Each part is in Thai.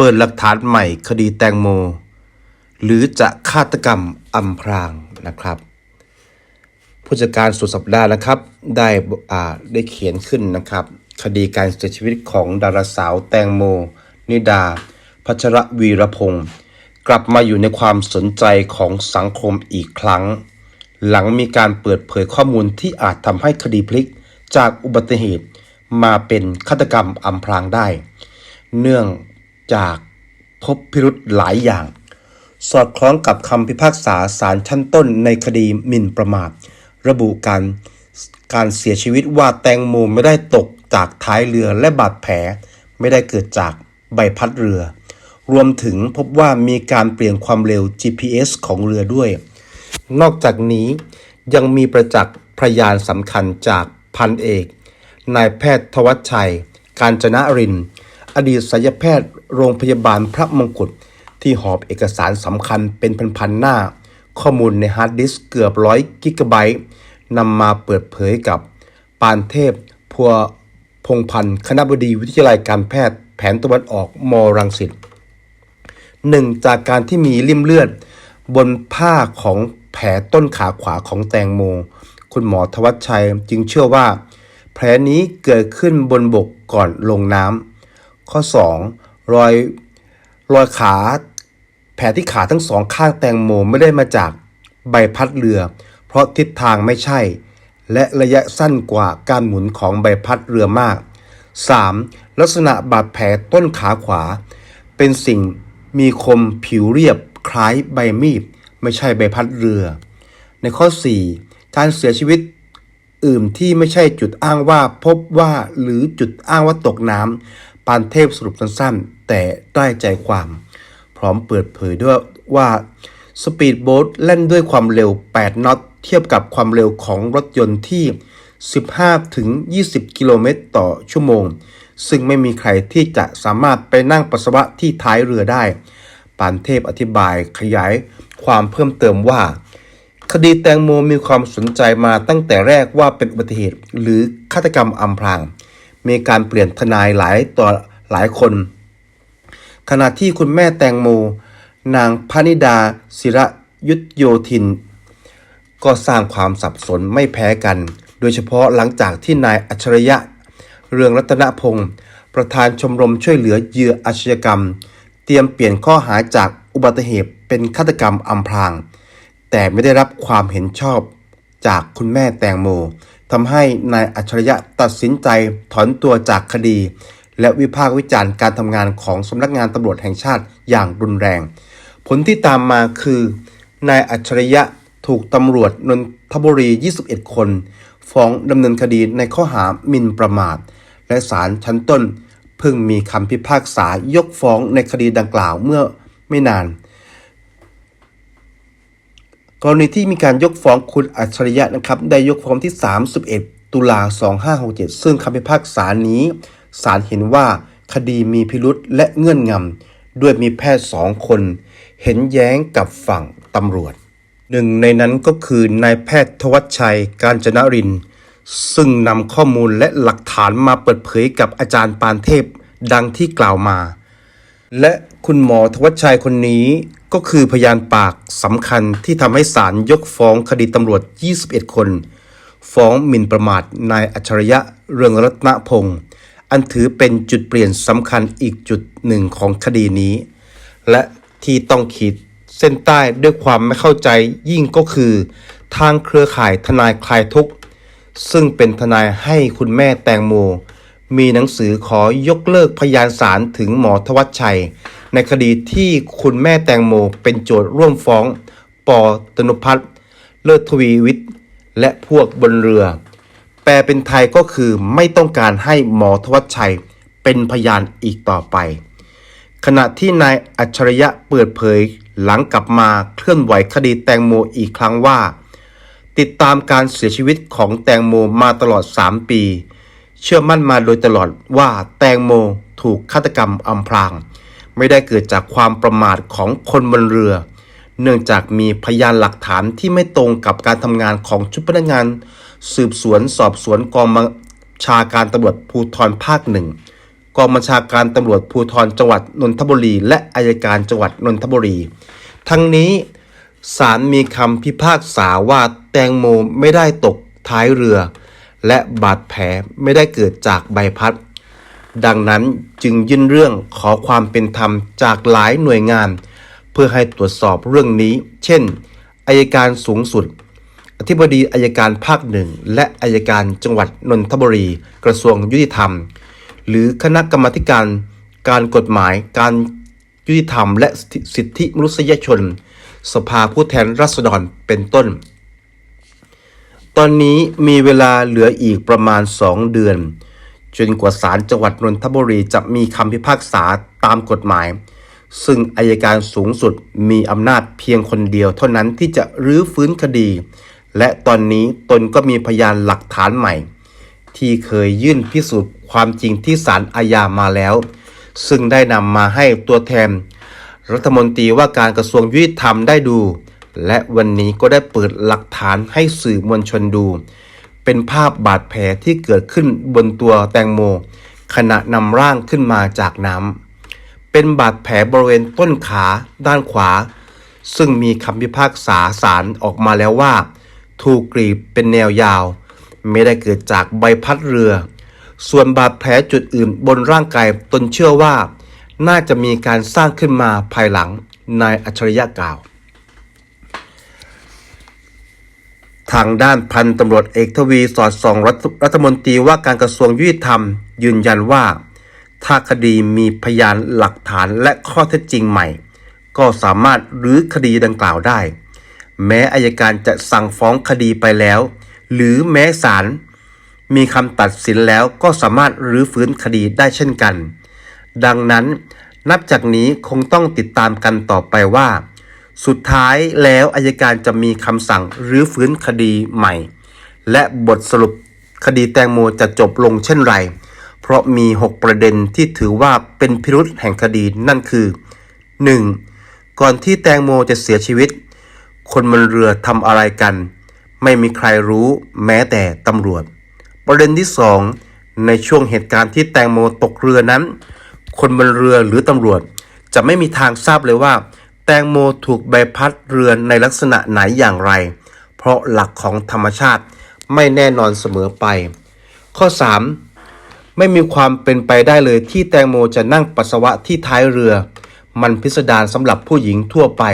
เปิดหลักฐานใหม่คดีแตงโม หรือจะฆาตกรรมอำพรางนะครับ ผู้จัดการสุดสัปดาห์นะครับ ได้อ่าได้เขียนขึ้นนะครับ คดีการเสียชีวิตของดาราสาวแตงโม นิดา พัชรวีรพงศ์กลับมาอยู่ในความสนใจของสังคมอีกครั้ง หลังมีการเปิดเผยข้อมูลที่อาจทำให้คดีพลิกจากอุบัติเหตุมาเป็นฆาตกรรมอำพรางได้ เนื่อง จากพบพิรุธหลายอย่าง สอดคล้องกับคำพิพากษาศาลชั้นต้นในคดีหมิ่นประมาท ระบุการการเสียชีวิตว่าแตงโมไม่ได้ตกจากท้ายเรือและบาดแผล ไม่ได้เกิดจากใบพัดเรือ รวมถึงพบว่ามีการเปลี่ยนความเร็ว GPS ของเรือด้วย นอกจากนี้ยังมีประจักษ์พยานสำคัญจากพันเอก นายแพทย์ทวัชชัย การจนะรินทร์ อดีตศัลยแพทย์โรงพยาบาลพระมงกุฎที่หอบเอกสารสำคัญเป็นพันๆหน้า ข้อมูลในฮาร์ดดิสก์เกือบร้อยกิกะไบต์นำมาเปิดเผยกับ ปานเทพ พัวพงพันธ์คณะบดีวิทยาลัยการแพทย์แผนตะวันออกมรังสิตหนึ่งจากการที่มีริ่มเลือด บนผ้าของแผลต้นขาขวาของแตงโม คุณหมอทวัชชัยจึงเชื่อว่า แผลนี้เกิดขึ้นบนบกก่อนลงน้ำ ข้อ 2. รอยรอยขาแผลที่ขาทั้งสองข้างแตงโมไม่ได้มาจากใบพัดเรือ เพราะทิศทางไม่ใช่ และระยะสั้นกว่าการหมุนของใบพัดเรือมาก 3. ลักษณะบาดแผลต้นขาขวา เป็นสิ่งมีคมผิวเรียบคล้ายใบมีดไม่ใช่ใบพัดเรือ ในข้อ 4 การเสียชีวิตอื่นที่ไม่ใช่จุดอ้างว่าพบว่าหรือจุดอ้างว่าตกน้ำ ปานเทพสรุปสั้นๆ แต่ได้ใจความ พร้อมเปิดเผยด้วยว่าสปีดโบ๊ทเล่นด้วยความเร็ว 8 น็อต เทียบกับความเร็วของรถยนต์ที่ 15 ถึง 20 กิโลเมตรต่อชั่วโมง ซึ่งไม่มีใครที่จะสามารถไปนั่งปัสสาวะที่ท้ายเรือได้ ปานเทพอธิบายขยายความเพิ่มเติมว่า คดีแตงโมมีความสนใจมาตั้งแต่แรกว่าเป็นอุบัติเหตุหรือฆาตกรรมอำพราง มีการเปลี่ยนทนายหลายต่อหลายคน ขณะที่คุณแม่แตงโม นางพนิดา ศิระยุทธโยธิน ก็สร้างความสับสนไม่แพ้กัน โดยเฉพาะหลังจากที่นายอัจฉริยะ เรืองรัตนพงศ์ประธานชมรมช่วยเหลือเหยื่ออาชญากรรม เตรียมเปลี่ยนข้อหาจากอุบัติเหตุเป็นฆาตกรรมอำพราง แต่ไม่ได้รับความเห็นชอบจากคุณแม่แตงโม ทำให้นายอัจฉริยะตัดสินใจถอนตัวจากคดี และวิพากษ์วิจารณ์การทำงานของสำนักงานตำรวจแห่งชาติอย่างรุนแรง ผลที่ตามมาคือนายอัจฉริยะถูกตำรวจนนทบุรี 21 คน ฟ้องดำเนินคดีในข้อหาหมิ่นประมาท และศาลชั้นต้นเพิ่งมีคำพิพากษายกฟ้องในคดีดังกล่าวเมื่อไม่นาน กรณีที่มีการยกฟ้องคุณอัจฉริยะนะครับได้ยกฟ้องที่ 31 ตุลา 2567 ซึ่งคำพิพากษานี้ศาลเห็นว่าคดีมีพิรุษและเงื่อนงำด้วยมีแพทย์สองคน เห็นแย้งกับฝั่งตำรวจ หนึ่งในนั้นก็คือนายแพทย์ทวัชชัยการจนริน ซึ่งนำข้อมูลและหลักฐานมาเปิดเผยกับอาจารย์ปานเทพดังที่กล่าวมา และคุณหมอทวัชชัยคนนี้ ก็คือพยานปากสำคัญที่ทำให้ศาลยกฟ้องคดีตำรวจ 21 คน ฟ้องหมิ่นประมาทนายอัจฉริยะเรืองรัตนพงศ์อันถือเป็นจุดเปลี่ยนสำคัญอีกจุดหนึ่งของคดีนี้ และที่ต้องขีดเส้นใต้ด้วยความไม่เข้าใจยิ่งก็คือ ทางเครือข่ายทนายคลายทุกข์ ซึ่งเป็นทนายให้คุณแม่แตงโม มีหนังสือขอยกเลิกพยานสารถึงหมอทวัชชัย ในคดีที่คุณแม่แตงโมเป็นโจทย์ร่วมฟ้อง ปอตนุพัฒน์เลิศทวีวิทย์ และพวกบนเรือ แปลเป็นไทยก็คือไม่ต้องการให้หมอทวัชชัยเป็นพยานอีกต่อไป ขณะที่นายอัจฉริยะเปิดเผยหลังกลับมาเคลื่อนไหวคดีแตงโมอีกครั้งว่า ติดตามการเสียชีวิตของแตงโมมาตลอด 3 ปี เชื่อมั่นมาโดยตลอดว่าแตงโมถูกฆาตกรรมอำพราง ไม่ได้เกิดจากความประมาทของคนบนเรือ เนื่องจากมีพยานหลักฐานที่ไม่ตรงกับการทำงานของชุดพนักงาน สืบสวนสอบสวนกองบัญชาการตำรวจภูธรภาคหนึ่งกองบัญชาการตำรวจภูธรจังหวัดนนทบุรี และอายการจังหวัดนนทบุรี ทั้งนี้ศาลมีคำพิพากษาว่าแตงโมไม่ได้ตกท้ายเรือ และบาดแผลไม่ได้เกิดจากใบพัด ดังนั้นจึงยื่นเรื่องขอความเป็นธรรมจากหลายหน่วยงาน เพื่อให้ตรวจสอบเรื่องนี้ เช่นอายการสูงสุด อธิบดีอายการภาคหนึ่งและอายการจังหวัดนนทบุรี กระทรวงยุติธรรม หรือคณะกรรมาการ การกฎหมาย การยุติธรรม และสิทธิมนุษยชน สภาผู้แทนราษฎรเป็นต้น ตอนนี้มีเวลาเหลืออีกประมาณ 2 เดือน จนกว่าศาลจังหวัดนนทบุรีจะมีคำพิพากษาตามกฎหมาย ซึ่งอายการสูงสุดมีอำนาจเพียงคนเดียวเท่านั้นที่จะรื้อฟื้นคดี และตอนนี้ตนก็มีพยานหลักฐานใหม่ ที่เคยยื่นพิสูจน์ความจริงที่ศาลอาญามาแล้ว ซึ่งได้นำมาให้ตัวแทน รัฐมนตรีว่าการกระทรวงยุติธรรมได้ดู และวันนี้ก็ได้เปิดหลักฐานให้สื่อมวลชนดู เป็นภาพบาดแผลที่เกิดขึ้นบนตัวแตงโม ขณะนำร่างขึ้นมาจากน้ำเป็นบาดแผลบริเวณต้นขาด้านขวา ซึ่งมีคำพิพากษาศาลออกมาแล้วว่า ถูกกรีดเป็นแนวยาว ไม่ได้เกิดจากใบพัดเรือ ส่วนบาดแผลจุดอื่นบนร่างกายตนเชื่อว่า น่าจะมีการสร้างขึ้นมาภายหลังนายอัจฉริยะกล่าว ทางด้านพันตำรวจเอกทวีสอดส่องรัฐรัฐมนตรีว่าการกระทรวงยุติธรรม ยืนยันว่า ถ้าคดีมีพยานหลักฐานและข้อเท็จจริงใหม่ ก็สามารถรื้อคดีดังกล่าวได้ แม้อายการจะสั่งฟ้องคดีไปแล้ว หรือแม้ศาลมีคำตัดสินแล้วก็สามารถรื้อฟื้นคดีได้เช่นกัน ดังนั้นนับจากนี้คงต้องติดตามกันต่อไปว่า สุดท้ายแล้วอายการจะมีคำสั่งรื้อฟื้นคดีใหม่ และบทสรุปคดีแตงโมจะจบลงเช่นไร เพราะมี 6 ประเด็นที่ถือว่าเป็นพิรุษแห่งคดีนั่นคือ 1. ก่อนที่แตงโมจะเสียชีวิต คนบนเรือทำอะไรกัน ไม่มีใครรู้แม้แต่ตำรวจ ประเด็นที่ 2 ในช่วงเหตุการณ์ที่แตงโมตกเรือนั้น คนบนเรือหรือตำรวจจะไม่มีทางทราบเลยว่า แตงโมถูกใบพัดเรือในลักษณะไหนอย่างไร เพราะหลักของธรรมชาติไม่แน่นอนเสมอไป ข้อ 3 ไม่มีความเป็นไปได้เลยที่แตงโมจะนั่งปัสสาวะที่ท้ายเรือ มันพิสดารสำหรับผู้หญิงทั่วไป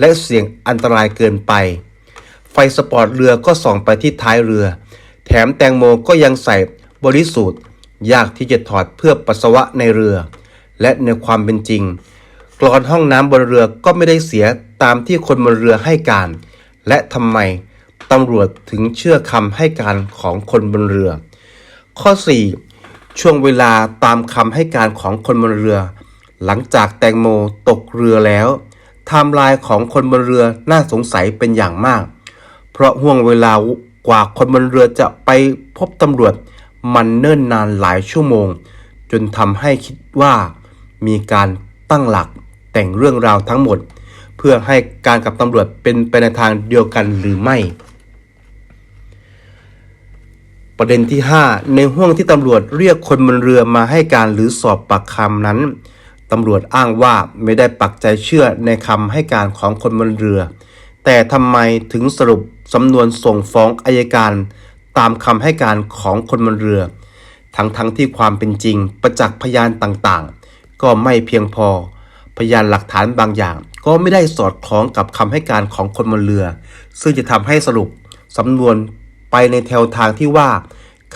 และเสี่ยงอันตรายเกินไป ไฟสปอร์ตเรือก็ส่องไปที่ท้ายเรือ แถมแตงโมก็ยังใส่บริสูทธิ์ยากที่จะถอดเพื่อปัสสาวะในเรือ และในความเป็นจริง กรอนห้องน้ำบนเรือก็ไม่ได้เสียตามที่คนบนเรือให้การ และทำไมตำรวจถึงเชื่อคำให้การของคนบนเรือ ข้อ 4 ช่วงเวลาตามคำให้การของคนบนเรือ หลังจากแตงโมตกเรือแล้วไทม์ไลน์ของคนบนเรือน่าสงสัยเป็นอย่างมาก เพราะห่วงเวลากว่าคนบนเรือจะไปพบตำรวจ มันเนิ่นนานหลายชั่วโมง จนทำให้คิดว่ามีการตั้งหลัก แต่งเรื่องราวทั้งหมด เพื่อให้การกับตำรวจเป็นไปในทางเดียวกันหรือไม่ ประเด็นที่ 5 ในห่วงที่ตำรวจเรียกคนบนเรือมาให้การหรือสอบปากคำนั้นตำรวจอ้างว่าไม่ได้ปักใจเชื่อในคำให้การของคนบนเรือ แต่ทำไมถึงสรุปสำนวนส่งฟ้องอายการตามคำให้การของคนบนเรือ ทั้งทั้งที่ความเป็นจริงประจักษ์พยานต่างๆ ก็ไม่เพียงพอ พยานหลักฐานบางอย่าง ก็ไม่ได้สอดคล้องกับคำให้การของคนบนเรือ ซึ่งจะทำให้สรุปสำนวนไปในแนวทางที่ว่า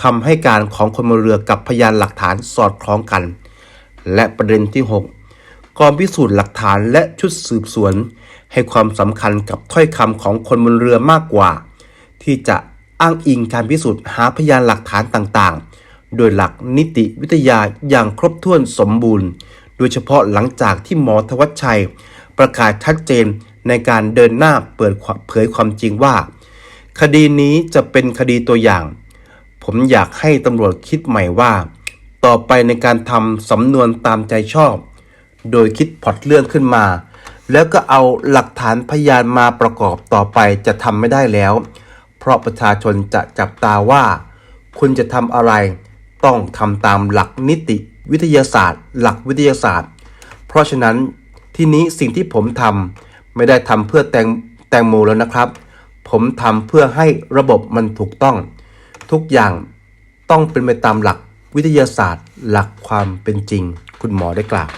คำให้การของคนบนเรือกับพยานหลักฐานสอดคล้องกัน และประเด็นที่ 6กองพิสูจน์หลักฐานและชุดสืบสวน ให้ความสำคัญกับถ้อยคำของคนบนเรือมากกว่า ที่จะอ้างอิงการพิสูจน์หาพยานหลักฐานต่างๆ โดยหลักนิติวิทยาอย่างครบถ้วนสมบูรณ์ โดยเฉพาะหลังจากที่หมอทวัชชัย ประกาศชัดเจนในการเดินหน้าเปิดเผยความจริงว่า คดีนี้จะเป็นคดีตัวอย่าง ผมอยากให้ตำรวจคิดใหม่ว่า ต่อไปในการทำสำนวนตามใจชอบ โดยคิดพล็อตเรื่องขึ้นมา แล้วก็เอาหลักฐานพยานมาประกอบต่อไปจะทำไม่ได้แล้ว เพราะประชาชนจะจับตาว่า คุณจะทำอะไร ต้องทำตามหลักนิติ วิทยาศาสตร์ หลักวิทยาศาสตร์ เพราะฉะนั้นที่นี้สิ่งที่ผมทำไม่ได้ทำเพื่อแตงแตงโมแล้วนะครับ ผมทำเพื่อให้ระบบมันถูกต้อง ทุกอย่างต้องเป็นไปตามหลักวิทยาศาสตร์ หลักความเป็นจริง คุณหมอได้กล่าว